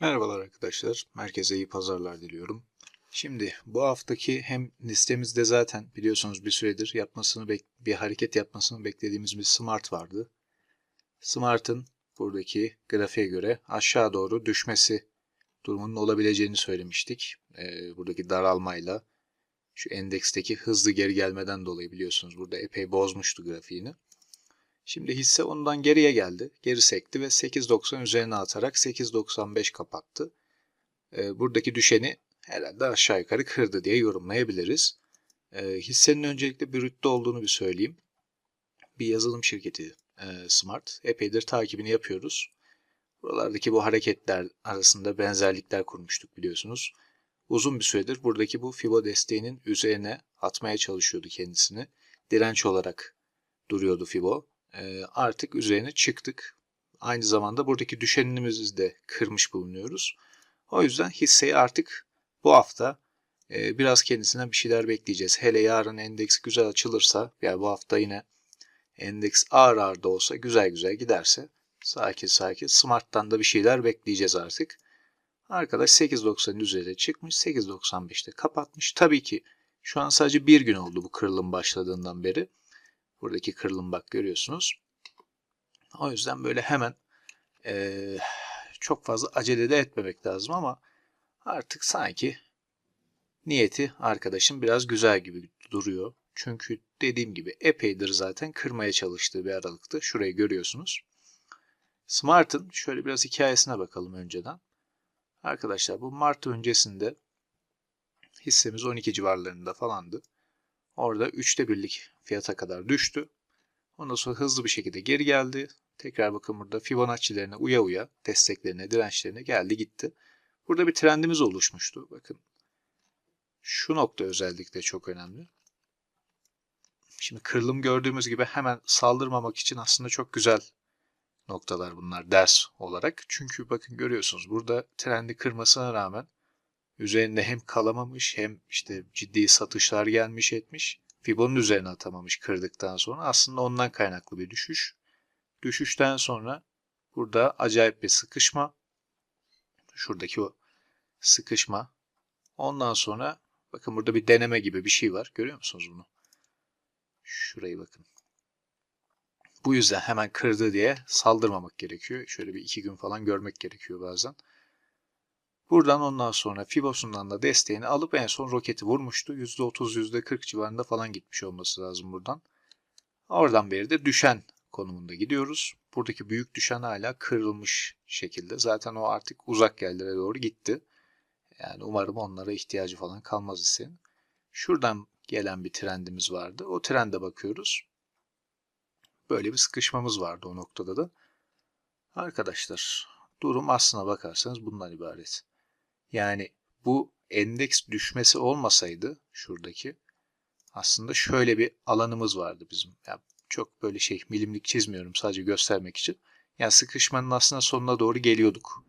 Merhabalar arkadaşlar. Merkeze iyi pazarlar diliyorum. Şimdi bu haftaki hem listemizde zaten biliyorsunuz bir süredir yapmasını bek- bir hareket yapmasını beklediğimiz bir Smart vardı. Smart'ın buradaki grafiğe göre aşağı doğru düşmesi durumunun olabileceğini söylemiştik. Ee, buradaki daralmayla şu endeksteki hızlı geri gelmeden dolayı biliyorsunuz burada epey bozmuştu grafiğini. Şimdi hisse ondan geriye geldi. Geri sekti ve 8.90 üzerine atarak 8.95 kapattı. Ee, buradaki düşeni herhalde aşağı yukarı kırdı diye yorumlayabiliriz. Ee, hissenin öncelikle brütte olduğunu bir söyleyeyim. Bir yazılım şirketi e, Smart. Epeydir takibini yapıyoruz. Buralardaki bu hareketler arasında benzerlikler kurmuştuk biliyorsunuz. Uzun bir süredir buradaki bu Fibo desteğinin üzerine atmaya çalışıyordu kendisini. Direnç olarak duruyordu Fibo. Ee, artık üzerine çıktık. Aynı zamanda buradaki düşenimizi de kırmış bulunuyoruz. O yüzden hisseyi artık bu hafta e, biraz kendisinden bir şeyler bekleyeceğiz. Hele yarın endeks güzel açılırsa, yani bu hafta yine endeks ağır ağır da olsa güzel güzel giderse sakin sakin Smart'tan da bir şeyler bekleyeceğiz artık. Arkadaş 8.90'ın üzerine çıkmış. 8.95'te kapatmış. Tabii ki şu an sadece bir gün oldu bu kırılım başladığından beri. Buradaki kırılım bak görüyorsunuz. O yüzden böyle hemen e, çok fazla acele de etmemek lazım ama artık sanki niyeti arkadaşım biraz güzel gibi duruyor. Çünkü dediğim gibi epeydir zaten kırmaya çalıştığı bir aralıktı. Şurayı görüyorsunuz. Smart'ın şöyle biraz hikayesine bakalım önceden. Arkadaşlar bu Mart öncesinde hissemiz 12 civarlarında falandı. Orada üçte birlik fiyata kadar düştü. Ondan sonra hızlı bir şekilde geri geldi. Tekrar bakın burada Fibonacci'lerine uya uya desteklerine, dirençlerine geldi gitti. Burada bir trendimiz oluşmuştu. Bakın şu nokta özellikle çok önemli. Şimdi kırılım gördüğümüz gibi hemen saldırmamak için aslında çok güzel noktalar bunlar ders olarak. Çünkü bakın görüyorsunuz burada trendi kırmasına rağmen üzerinde hem kalamamış hem işte ciddi satışlar gelmiş etmiş. Fibo'nun üzerine atamamış kırdıktan sonra aslında ondan kaynaklı bir düşüş. Düşüşten sonra burada acayip bir sıkışma. Şuradaki o sıkışma. Ondan sonra bakın burada bir deneme gibi bir şey var. Görüyor musunuz bunu? Şurayı bakın. Bu yüzden hemen kırdı diye saldırmamak gerekiyor. Şöyle bir iki gün falan görmek gerekiyor bazen. Buradan ondan sonra Fibo'sundan da desteğini alıp en son roketi vurmuştu. %30, %40 civarında falan gitmiş olması lazım buradan. Oradan beri de düşen konumunda gidiyoruz. Buradaki büyük düşen hala kırılmış şekilde. Zaten o artık uzak yerlere doğru gitti. Yani umarım onlara ihtiyacı falan kalmaz hissenin. Şuradan gelen bir trendimiz vardı. O trende bakıyoruz. Böyle bir sıkışmamız vardı o noktada da. Arkadaşlar durum aslına bakarsanız bundan ibaret. Yani bu endeks düşmesi olmasaydı şuradaki aslında şöyle bir alanımız vardı bizim. Yani çok böyle şey milimlik çizmiyorum sadece göstermek için. Yani sıkışmanın aslında sonuna doğru geliyorduk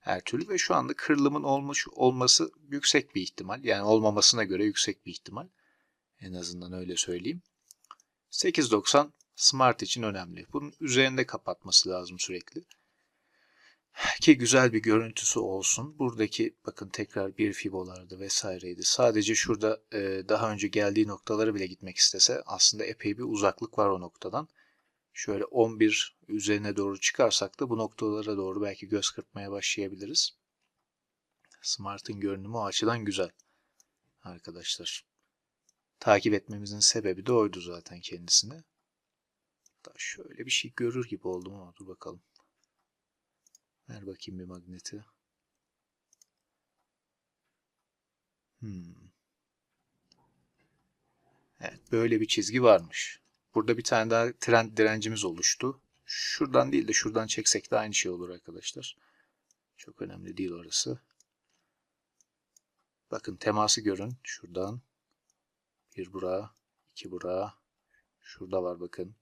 her türlü ve şu anda kırılımın olmuş olması yüksek bir ihtimal. Yani olmamasına göre yüksek bir ihtimal. En azından öyle söyleyeyim. 8.90 Smart için önemli. Bunun üzerinde kapatması lazım sürekli ki güzel bir görüntüsü olsun. Buradaki bakın tekrar bir fibolardı vesaireydi. Sadece şurada e, daha önce geldiği noktalara bile gitmek istese aslında epey bir uzaklık var o noktadan. Şöyle 11 üzerine doğru çıkarsak da bu noktalara doğru belki göz kırpmaya başlayabiliriz. Smart'ın görünümü o açıdan güzel arkadaşlar. Takip etmemizin sebebi de oydu zaten kendisine. Da şöyle bir şey görür gibi oldum ama dur bakalım. Ver bakayım bir magneti. Hmm. Evet böyle bir çizgi varmış. Burada bir tane daha trend direncimiz oluştu. Şuradan değil de şuradan çeksek de aynı şey olur arkadaşlar. Çok önemli değil orası. Bakın teması görün. Şuradan. Bir buraya. iki buraya. Şurada var bakın.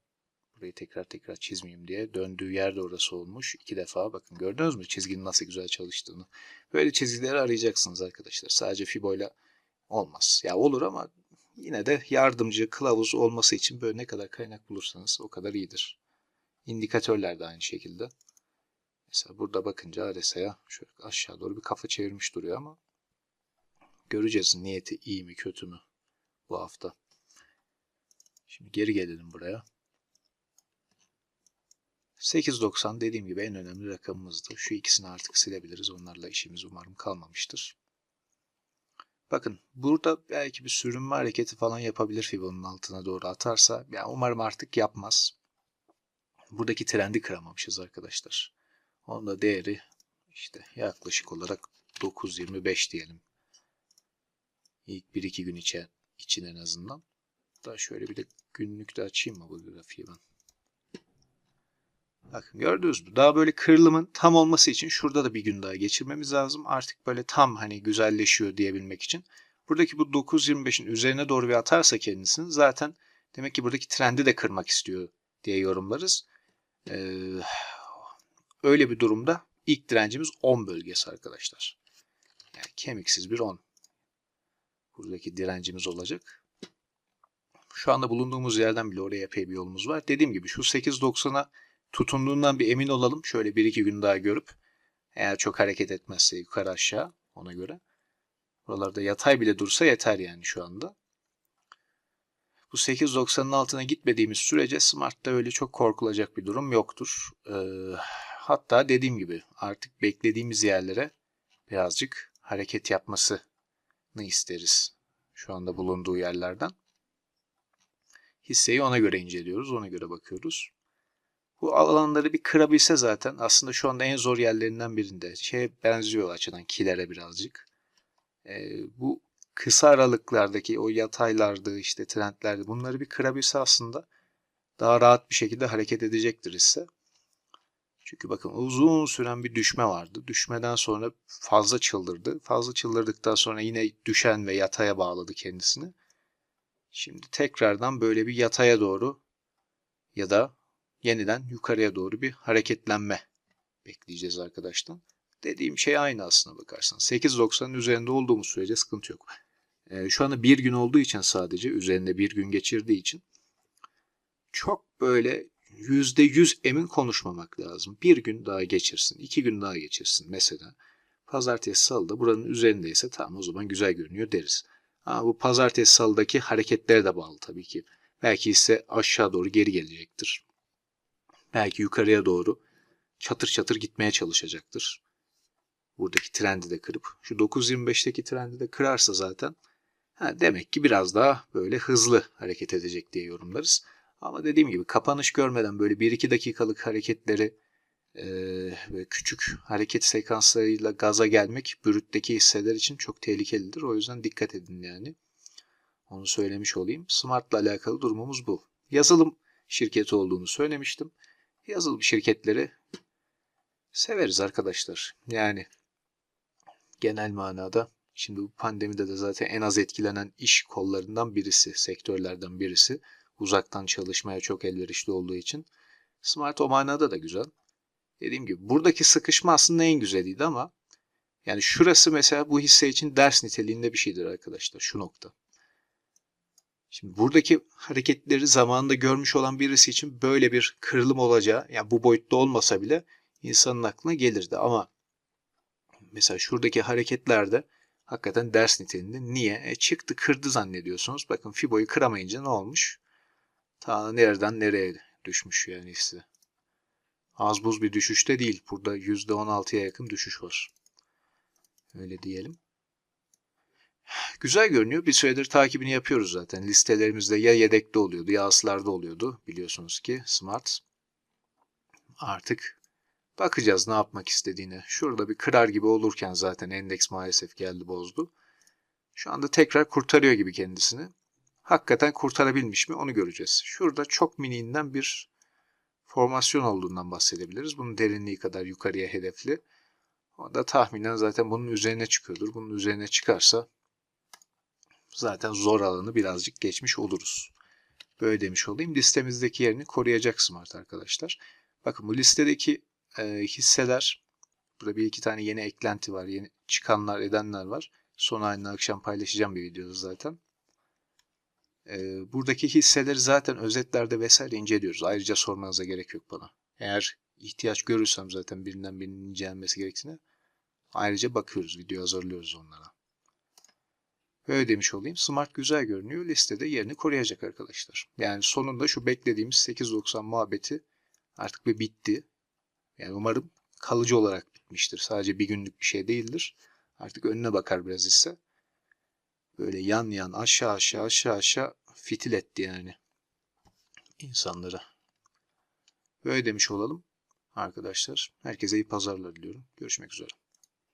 Burayı tekrar tekrar çizmeyeyim diye. Döndüğü yer de orası olmuş. iki defa bakın gördünüz mü çizginin nasıl güzel çalıştığını. Böyle çizgileri arayacaksınız arkadaşlar. Sadece fiboyla olmaz. Ya olur ama yine de yardımcı, kılavuz olması için böyle ne kadar kaynak bulursanız o kadar iyidir. İndikatörler de aynı şekilde. Mesela burada bakınca RSI'ya şöyle aşağı doğru bir kafa çevirmiş duruyor ama göreceğiz niyeti iyi mi kötü mü bu hafta. Şimdi geri gelelim buraya. 8.90 dediğim gibi en önemli rakamımızdı. Şu ikisini artık silebiliriz. Onlarla işimiz umarım kalmamıştır. Bakın burada belki bir sürünme hareketi falan yapabilir Fibon'un altına doğru atarsa. Yani umarım artık yapmaz. Buradaki trendi kıramamışız arkadaşlar. Onun da değeri işte yaklaşık olarak 9.25 diyelim. İlk 1-2 gün içe, için en azından. Daha şöyle bir de günlük de açayım mı bu grafiği ben? Bakın gördünüz mü? Daha böyle kırılımın tam olması için şurada da bir gün daha geçirmemiz lazım. Artık böyle tam hani güzelleşiyor diyebilmek için. Buradaki bu 9.25'in üzerine doğru bir atarsa kendisini zaten demek ki buradaki trendi de kırmak istiyor diye yorumlarız. Ee, öyle bir durumda ilk direncimiz 10 bölgesi arkadaşlar. Yani kemiksiz bir 10. Buradaki direncimiz olacak. Şu anda bulunduğumuz yerden bile oraya epey bir yolumuz var. Dediğim gibi şu 8.90'a tutunduğundan bir emin olalım. Şöyle bir iki gün daha görüp eğer çok hareket etmezse yukarı aşağı ona göre. Buralarda yatay bile dursa yeter yani şu anda. Bu 8.90'ın altına gitmediğimiz sürece Smart'ta öyle çok korkulacak bir durum yoktur. Ee, hatta dediğim gibi artık beklediğimiz yerlere birazcık hareket yapmasını isteriz. Şu anda bulunduğu yerlerden. Hisseyi ona göre inceliyoruz, ona göre bakıyoruz. Bu alanları bir kırabilse zaten aslında şu anda en zor yerlerinden birinde. Şeye benziyor açıdan kilere birazcık. Ee, bu kısa aralıklardaki o yataylardı işte trendlerdi bunları bir kırabilse aslında daha rahat bir şekilde hareket edecektir ise. Çünkü bakın uzun süren bir düşme vardı. Düşmeden sonra fazla çıldırdı. Fazla çıldırdıktan sonra yine düşen ve yataya bağladı kendisini. Şimdi tekrardan böyle bir yataya doğru ya da yeniden yukarıya doğru bir hareketlenme bekleyeceğiz arkadaşlar. Dediğim şey aynı aslına bakarsan. 8.90'ın üzerinde olduğumuz sürece sıkıntı yok. Ee, şu anda bir gün olduğu için sadece üzerinde bir gün geçirdiği için çok böyle yüzde yüz emin konuşmamak lazım. Bir gün daha geçirsin, iki gün daha geçirsin mesela. Pazartesi salıda buranın üzerindeyse tamam o zaman güzel görünüyor deriz. Ama bu pazartesi salıdaki hareketlere de bağlı tabii ki. Belki ise aşağı doğru geri gelecektir. Belki yukarıya doğru çatır çatır gitmeye çalışacaktır. Buradaki trendi de kırıp şu 9.25'teki trendi de kırarsa zaten ha, demek ki biraz daha böyle hızlı hareket edecek diye yorumlarız. Ama dediğim gibi kapanış görmeden böyle 1-2 dakikalık hareketleri ve küçük hareket sekanslarıyla gaza gelmek bürütteki hisseler için çok tehlikelidir. O yüzden dikkat edin yani. Onu söylemiş olayım. Smart'la alakalı durumumuz bu. Yazılım şirketi olduğunu söylemiştim. Yazılım şirketleri severiz arkadaşlar. Yani genel manada şimdi bu pandemide de zaten en az etkilenen iş kollarından birisi, sektörlerden birisi. Uzaktan çalışmaya çok elverişli olduğu için. Smart o manada da güzel. Dediğim gibi buradaki sıkışma aslında en güzeliydi ama yani şurası mesela bu hisse için ders niteliğinde bir şeydir arkadaşlar şu nokta. Şimdi buradaki hareketleri zamanında görmüş olan birisi için böyle bir kırılım olacağı, yani bu boyutta olmasa bile insanın aklına gelirdi. Ama mesela şuradaki hareketlerde hakikaten ders niteliğinde. Niye? E çıktı kırdı zannediyorsunuz. Bakın Fibo'yu kıramayınca ne olmuş? Ta nereden nereye düşmüş yani hisse. Az buz bir düşüşte değil. Burada %16'ya yakın düşüş var. Öyle diyelim. Güzel görünüyor. Bir süredir takibini yapıyoruz zaten. Listelerimizde ya yedekte oluyordu ya aslarda oluyordu. Biliyorsunuz ki Smart. Artık bakacağız ne yapmak istediğine. Şurada bir kırar gibi olurken zaten endeks maalesef geldi bozdu. Şu anda tekrar kurtarıyor gibi kendisini. Hakikaten kurtarabilmiş mi onu göreceğiz. Şurada çok miniğinden bir formasyon olduğundan bahsedebiliriz. Bunun derinliği kadar yukarıya hedefli. O da tahminen zaten bunun üzerine çıkıyordur. Bunun üzerine çıkarsa zaten zor alanı birazcık geçmiş oluruz. Böyle demiş olayım. Listemizdeki yerini koruyacak Smart arkadaşlar. Bakın bu listedeki e, hisseler burada bir iki tane yeni eklenti var. Yeni çıkanlar edenler var. Son aynı akşam paylaşacağım bir videoda zaten. E, buradaki hisseleri zaten özetlerde vesaire inceliyoruz. Ayrıca sormanıza gerek yok bana. Eğer ihtiyaç görürsem zaten birinden birinin incelenmesi gerektiğine ayrıca bakıyoruz. Video hazırlıyoruz onlara. Böyle demiş olayım. Smart güzel görünüyor. Listede yerini koruyacak arkadaşlar. Yani sonunda şu beklediğimiz 890 muhabbeti artık bir bitti. Yani umarım kalıcı olarak bitmiştir. Sadece bir günlük bir şey değildir. Artık önüne bakar biraz ise. Böyle yan yan aşağı aşağı aşağı aşağı fitil etti yani insanları. Böyle demiş olalım arkadaşlar. Herkese iyi pazarlar diliyorum. Görüşmek üzere.